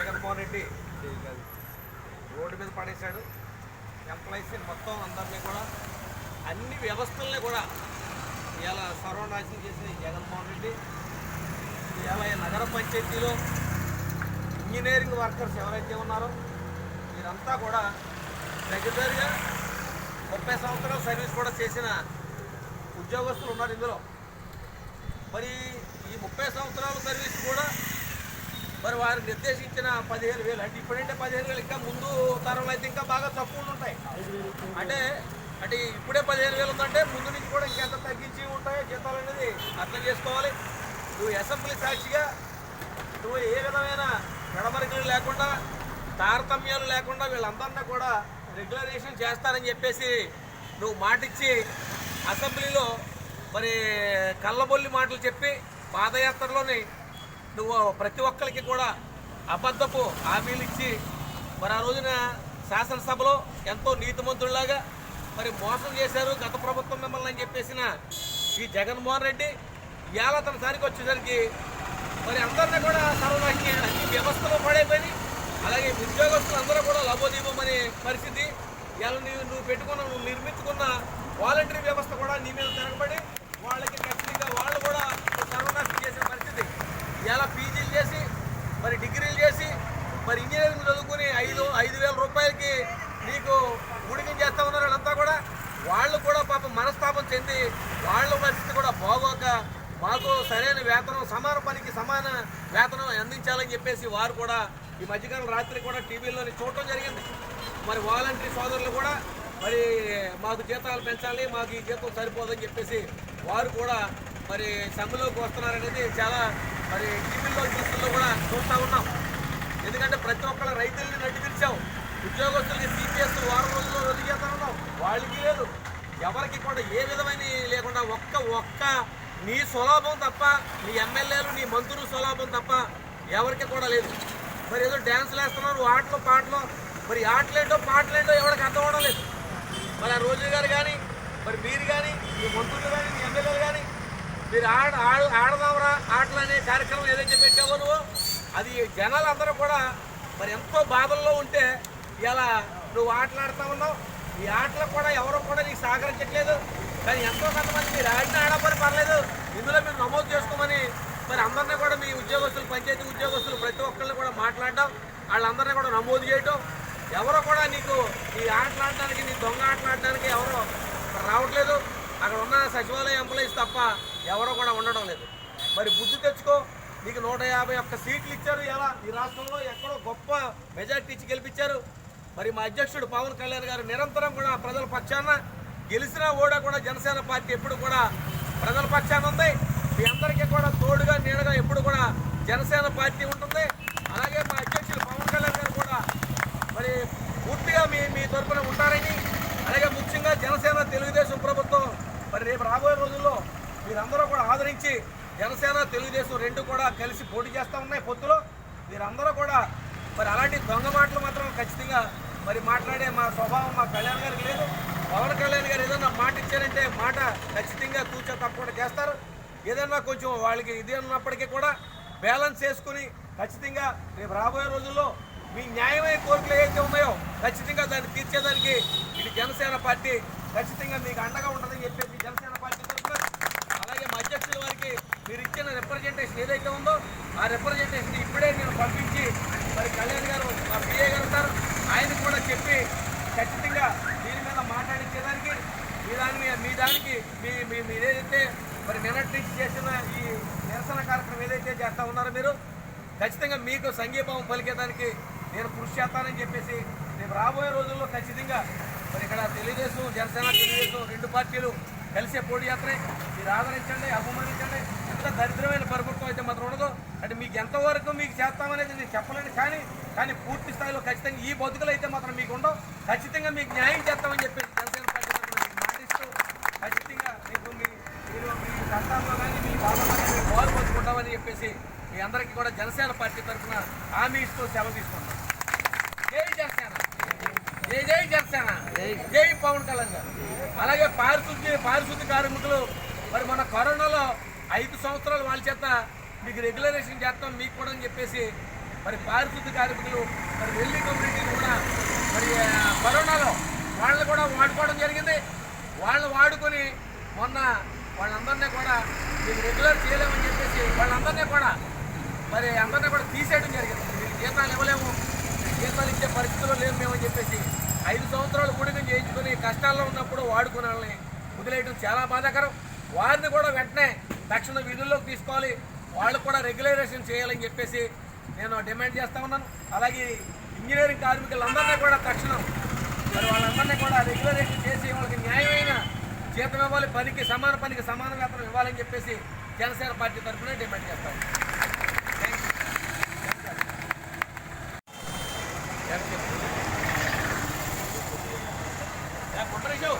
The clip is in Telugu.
జగన్మోహన్ రెడ్డి రోడ్డు మీద పడేశాడు. ఎంప్లాయీస్ మొత్తం అందరినీ కూడా అన్ని వ్యవస్థల్ని కూడా ఇలా సర్వనాశనం చేసిన జగన్మోహన్ రెడ్డి. ఇలా నగర పంచాయతీలో ఇంజనీరింగ్ వర్కర్స్ ఎవరైతే ఉన్నారో వీరంతా కూడా రెగ్యులర్గా ముప్పై సంవత్సరాల సర్వీస్ కూడా చేసిన ఉద్యోగస్తులు ఉన్నారు ఇందులో. మరి ఈ ముప్పై సంవత్సరాల సర్వీస్ కూడా మరి వారు నిర్దేశించిన పదిహేను వేలు అంటే ఇప్పుడంటే పదిహేను వేలు ఇంకా ముందు తరంలో అయితే ఇంకా బాగా తక్కువ ఉంటాయి. అంటే అంటే ఇప్పుడే పదిహేను వేలు ఉందంటే ముందు నుంచి కూడా ఇంకెంత తగ్గించి ఉంటాయో జీతాలు అనేది అర్థం చేసుకోవాలి. నువ్వు అసెంబ్లీ సాక్షిగా నువ్వు ఏ విధమైన గడమరికలు లేకుండా తారతమ్యాలు లేకుండా వీళ్ళందరినీ కూడా రెగ్యులరేషన్ చేస్తారని చెప్పేసి నువ్వు మాటిచ్చి అసెంబ్లీలో మరి కళ్ళబొల్లి మాటలు చెప్పి పాదయాత్రలోని నువ్వు ప్రతి ఒక్కరికి కూడా అబద్ధపు హామీలు ఇచ్చి మరి ఆ రోజున శాసనసభలో ఎంతో నీతిమంతుల్లాగా మరి మోసం చేశారు గత ప్రభుత్వం మిమ్మల్ని అని చెప్పేసిన ఈ జగన్మోహన్ రెడ్డి ఇవాళ తన సారికి వచ్చేసరికి మరి అందరినీ కూడా సర్వనాశి ఈ వ్యవస్థలో పడైపోయి అలాగే ఉద్యోగస్తులు అందరూ కూడా లభోదీపమనే పరిస్థితి. ఇలా నువ్వు నువ్వు పెట్టుకున్న నువ్వు నిర్మించుకున్న వాలంటరీ వ్యవస్థ కూడా నీ మీద తిరగబడి వాళ్ళకి ఖచ్చితంగా వాళ్ళు కూడా సర్వనాశం చేసే పరిస్థితి ఇలా పీజీలు చేసి మరి డిగ్రీలు చేసి మరి ఇంజనీరింగ్ చదువుకుని ఐదు ఐదు వేల రూపాయలకి నీకు ఉడికం చేస్తా ఉన్నారు వాళ్ళంతా కూడా వాళ్ళు కూడా పాపం మనస్తాపం చెంది వాళ్ళ పరిస్థితి కూడా బాగోక మాకు సరైన వేతనం సమాన పనికి సమాన వేతనం అందించాలని చెప్పేసి వారు కూడా ఈ మధ్యకాలం రాత్రి కూడా టీవీలోని చూడటం జరిగింది. మరి వాలంటీ సోదరులు కూడా మరి మాకు జీతాలు పెంచాలి మాకు ఈ జీతం సరిపోదని చెప్పేసి వారు కూడా మరి సమ్మెలోకి వస్తున్నారనేది చాలా మరి టీవీలో న్యూస్లో కూడా చూస్తూ ఉన్నాం. ఎందుకంటే ప్రతి ఒక్కళ్ళ రైతుల్ని నడిపించాం. ఉద్యోగస్తుల్ని సీపీఎస్ వారం రోజుల్లో వదిలేస్తా ఉన్నాం వాళ్ళకి లేదు. ఎవరికి కూడా ఏ విధమైన లేకుండా ఒక్క ఒక్క నీ స్వలాభం తప్ప నీ ఎమ్మెల్యేలు నీ మంత్రులు స్వలాభం తప్ప ఎవరికి కూడా లేదు. మరి ఏదో డ్యాన్స్లు వేస్తున్నారు ఆటలు పాటలు మరి ఆటలేంటో పాటలేంటో ఎవరికి అర్థం అవడం లేదు. మరి ఆ రోజు గారు కానీ మరి మీరు కానీ మీ మంత్రులు కానీ మీ ఎమ్మెల్యేలు కానీ మీరు ఆడ ఆడ ఆడదామరా ఆటలు అనే కార్యక్రమం ఏదైతే పెట్టావో నువ్వు అది జనాలందరూ కూడా మరి ఎంతో బాధల్లో ఉంటే ఇలా నువ్వు ఆటలాడుతా ఉన్నావు ఈ ఆటలు కూడా ఎవరు కూడా నీకు సహకరించట్లేదు. కానీ ఎంతో కొంతమంది మీరు ఆడిన ఆడపని పర్లేదు. ఇందులో మీరు నమోదు చేసుకోమని మరి అందరినీ కూడా మీ ఉద్యోగస్తులు పంచాయతీ ఉద్యోగస్తులు ప్రతి ఒక్కరిని కూడా మాట్లాడడం వాళ్ళందరినీ కూడా నమోదు చేయటం. ఎవరో కూడా నీకు ఈ ఆటలాడడానికి నీ దొంగ ఆటలాడడానికి ఎవరో రావట్లేదు. అక్కడ ఉన్న సచివాలయ ఎంప్లాయీస్ తప్ప ఎవరో కూడా ఉండడం లేదు. మరి బుద్ధి తెచ్చుకో. నీకు నూట యాభై ఒక్క సీట్లు ఇచ్చారు. ఎలా? ఈ రాష్ట్రంలో ఎక్కడో గొప్ప మెజార్టీ ఇచ్చి గెలిపించారు. మరి మా అధ్యక్షుడు పవన్ కళ్యాణ్ గారు నిరంతరం కూడా ప్రజల పక్షాన గెలిచినా ఓడా కూడా జనసేన పార్టీ ఎప్పుడు కూడా ప్రజల పక్షాన ఉంది. మీ అందరికీ కూడా తోడుగా నీడగా ఎప్పుడు కూడా జనసేన పార్టీ ఉంటుంది. అలాగే మా అధ్యక్షుడు పవన్ కళ్యాణ్ గారు కూడా మరి పూర్తిగా మీ మీ తరఫున ఉంటారని అలాగే ముఖ్యంగా జనసేన తెలుగుదేశం ప్రభుత్వం మరి రేపు రాబోయే రోజుల్లో మీరందరూ కూడా ఆదరించి జనసేన తెలుగుదేశం రెండు కూడా కలిసి పోటీ చేస్తూ ఉన్నాయి పొత్తులో. మీరందరూ కూడా మరి అలాంటి దొంగ మాటలు మాత్రం ఖచ్చితంగా మరి మాట్లాడే మా స్వభావం మా కళ్యాణ్ గారికి లేదు. పవన్ కళ్యాణ్ గారు ఏదైనా మాట ఇచ్చారంటే మాట ఖచ్చితంగా కూర్చో తప్పకుండా చేస్తారు. ఏదైనా కొంచెం వాళ్ళకి ఇది ఉన్నప్పటికీ కూడా బ్యాలెన్స్ చేసుకుని ఖచ్చితంగా రేపు రాబోయే రోజుల్లో మీ న్యాయమైన కోరికలు ఏవైతే ఉన్నాయో ఖచ్చితంగా దాన్ని తీర్చేదానికి ఇది జనసేన పార్టీ ఖచ్చితంగా మీకు అండగా ఉంటుందని చెప్పేసి జనసేన పార్టీ అలాగే మా అధ్యక్షుల వారికి మీరు ఇచ్చిన రిప్రజెంటేషన్ ఏదైతే ఉందో ఆ రిప్రజెంటేషన్ ఇప్పుడే నేను పంపించి మరి కళ్యాణ్ గారు మా పిఏ గారు ఉన్నారు ఆయన కూడా చెప్పి ఖచ్చితంగా దీని మీద మాట్లాడించేదానికి మీ దాని మీద మీ దానికి మీ మీ మీరు మరి నిన్నటి నుంచి చేసిన ఈ నిరసన కార్యక్రమం ఏదైతే చేస్తా ఉన్నారో మీరు ఖచ్చితంగా మీకు సంఘీభావం పలికేదానికి నేను కృషి చేస్తానని చెప్పేసి రేపు రాబోయే రోజుల్లో ఖచ్చితంగా మరి ఇక్కడ తెలుగుదేశం జనసేన తెలుగుదేశం రెండు పార్టీలు కలిసే పోటీ చేస్తాయి మీరు ఆదరించండి అభిమానించండి. ఎంత దరిద్రమైన ప్రభుత్వం అయితే మాత్రం ఉండదు. అంటే మీకు ఎంతవరకు మీకు చేస్తామనేది నేను చెప్పలేను కానీ కానీ పూర్తి స్థాయిలో ఖచ్చితంగా ఈ బతుకులు అయితే మాత్రం మీకు ఉండవు. ఖచ్చితంగా మీకు న్యాయం చేస్తామని చెప్పేసి జనసేన పార్టీ మాటిస్తూ ఖచ్చితంగా మీకు మీ మీరు మీ కానీ మీ బాధల్లో కానీ మీరు బాగు పంచుకుంటామని చెప్పేసి మీ అందరికీ కూడా జనసేన పార్టీ తరఫున హామీ ఇస్తూ సెలవు తీసుకుంటాం జై జనసేన. జై జై జనసేన. జై పవన్ కళ్యాణ్ గారు. అలాగే పారిశుద్ధ్య పారిశుద్ధ్య కార్మికులు మరి మన కరోనాలో ఐదు సంవత్సరాలు వాళ్ళ చేత మీకు రెగ్యులరేషన్ చేస్తాం మీకు కూడా అని చెప్పేసి మరి పారిశుద్ధ్య కార్మికులు మరి వెళ్ళి కమ్యూనిటీలు కూడా మరి కరోనాలో వాళ్ళని కూడా వాడుకోవడం జరిగింది. వాళ్ళు వాడుకొని మొన్న వాళ్ళందరినీ కూడా మీకు రెగ్యులర్ చేయలేమని చెప్పేసి వాళ్ళందరినీ కూడా మరి అందరినీ కూడా తీసేయడం జరిగింది. మీకు జీతాలు ఇవ్వలేము జీతాలు ఇచ్చే పరిస్థితుల్లో లేము మేమని చెప్పేసి ఐదు సంవత్సరాలు కూడికం చేయించుకొని కష్టాల్లో ఉన్నప్పుడు వాడుకునే వాళ్ళని వదిలేయడం చాలా బాధాకరం. వారిని కూడా వెంటనే తక్షణ విధుల్లోకి తీసుకోవాలి. వాళ్ళు కూడా రెగ్యులరైజేషన్ చేయాలని చెప్పేసి నేను డిమాండ్ చేస్తా ఉన్నాను. అలాగే ఇంజనీరింగ్ కార్మికులందరినీ కూడా తక్షణం మరి వాళ్ళందరినీ కూడా రెగ్యులరైజేషన్ చేసి వాళ్ళకి న్యాయమైన జీతం ఇవ్వాలి పనికి సమాన పనికి సమాన వేతనం ఇవ్వాలని చెప్పేసి జనసేన పార్టీ తరఫున డిమాండ్ చేస్తాం థ్యాంక్ యూ.